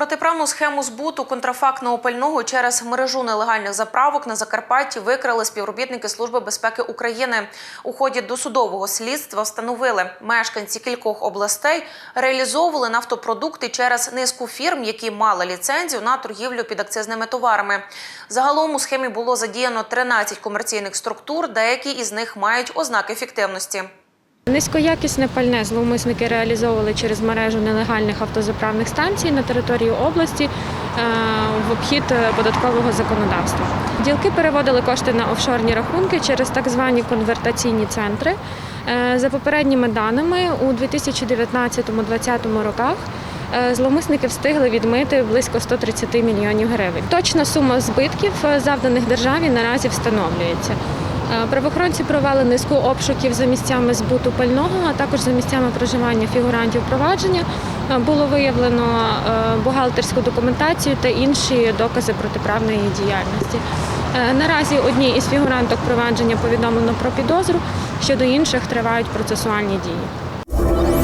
Протиправну схему збуту контрафактного пального через мережу нелегальних заправок на Закарпатті викрили співробітники Служби безпеки України. У ході досудового слідства встановили, мешканці кількох областей реалізовували нафтопродукти через низку фірм, які мали ліцензію на торгівлю під акцизними товарами. Загалом у схемі було задіяно 13 комерційних структур, деякі із них мають ознаки фіктивності. Низькоякісне пальне зловмисники реалізовували через мережу нелегальних автозаправних станцій на території області е, в обхід е, податкового законодавства. Ділки переводили кошти на офшорні рахунки через так звані конвертаційні центри. Е, За попередніми даними, у 2019-2020 роках зловмисники встигли відмити близько 130 мільйонів гривень. Точна сума збитків, завданих державі, наразі встановлюється. Е, Правоохоронці провели низку обшуків за місцями збуту пального, а також за місцями проживання фігурантів провадження. Е, Було виявлено е, бухгалтерську документацію та інші докази протиправної діяльності. Наразі одній із фігуранток провадження повідомлено про підозру, щодо інших тривають процесуальні дії.